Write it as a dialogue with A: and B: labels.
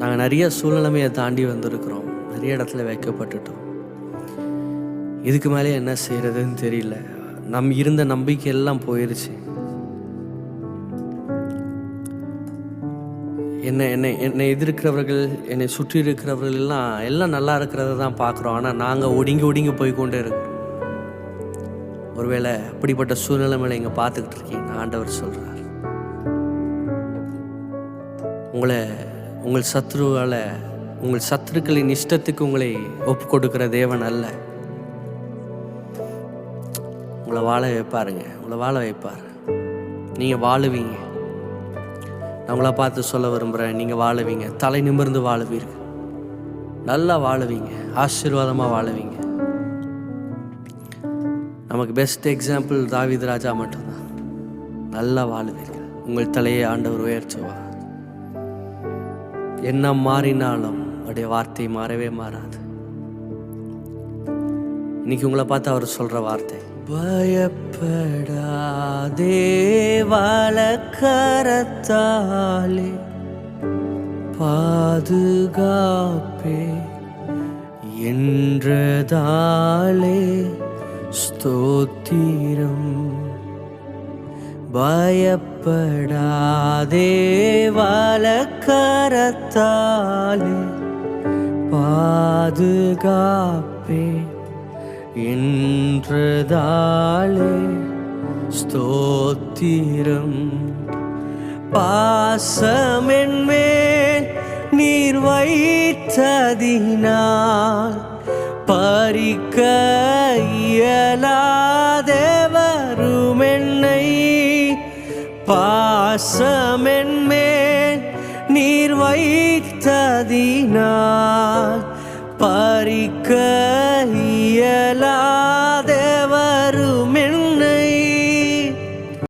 A: நாங்கள் நிறைய சூழ்நிலைமையை தாண்டி வந்திருக்கிறோம். நிறைய இடத்துல வைக்கப்பட்டுட்டோம். இதுக்கு மேலே என்ன செய்கிறதுன்னு தெரியல. நம் இருந்த நம்பிக்கை எல்லாம் போயிருச்சு. என்னை என்னை என்னை எதிர்க்கிறவர்கள் என்னை சுற்றி இருக்கிறவர்கள் எல்லாம் எல்லாம் நல்லா இருக்கிறத தான் பார்க்குறோம். ஆனால் நாங்கள் ஒடுங்கி ஒடுங்கி போய் கொண்டே இருக்கிறோம். ஒருவேளை அப்படிப்பட்ட சூழ்நிலைமையில இங்கே பார்த்துக்கிட்டு இருக்கீங்க ஆண்டவர் சொல்கிறார் உங்களை உங்கள் சத்ருவால் உங்கள் சத்துருக்களின் இஷ்டத்துக்கு உங்களை ஒப்பு கொடுக்கிற தேவன் அல்ல. உங்களை வாழ வைப்பாருங்க. உங்களை வாழ வைப்பார். நீங்கள் வாழுவீங்க. நான் உங்களை பார்த்து சொல்ல விரும்புகிறேன் நீங்கள் வாழுவீங்க. தலை நிமிர்ந்து வாழுவீர்கள். நல்லா வாழுவீங்க. ஆசீர்வாதமாக வாழுவீங்க. நமக்கு பெஸ்ட் எக்ஸாம்பிள் தாவித் ராஜா மட்டும்தான். நல்லா வாழுவீர்கள். உங்கள் தலையை ஆண்டவர் உயர்த்துவார். என்ன மாறினாலும் அவருடைய வார்த்தை மாறவே மாறாது. இன்னைக்கு உங்களை பார்த்து அவர் சொல்ற வார்த்தை பயப்படாதே வழக்கரத்தாலே பாதுகாப்பே என்றதாலே ஸ்தோத்திரம். பயப்படாதே வழக்கரத்தாலே பாதுகாப்பே என்றதாலே ஸ்தோத்திரம். பாசமென்மேல் நீர் வைத்ததினால் பறிக்க இயலா பாசமென்மேல் நீர் வைத்ததினால் பறிக்க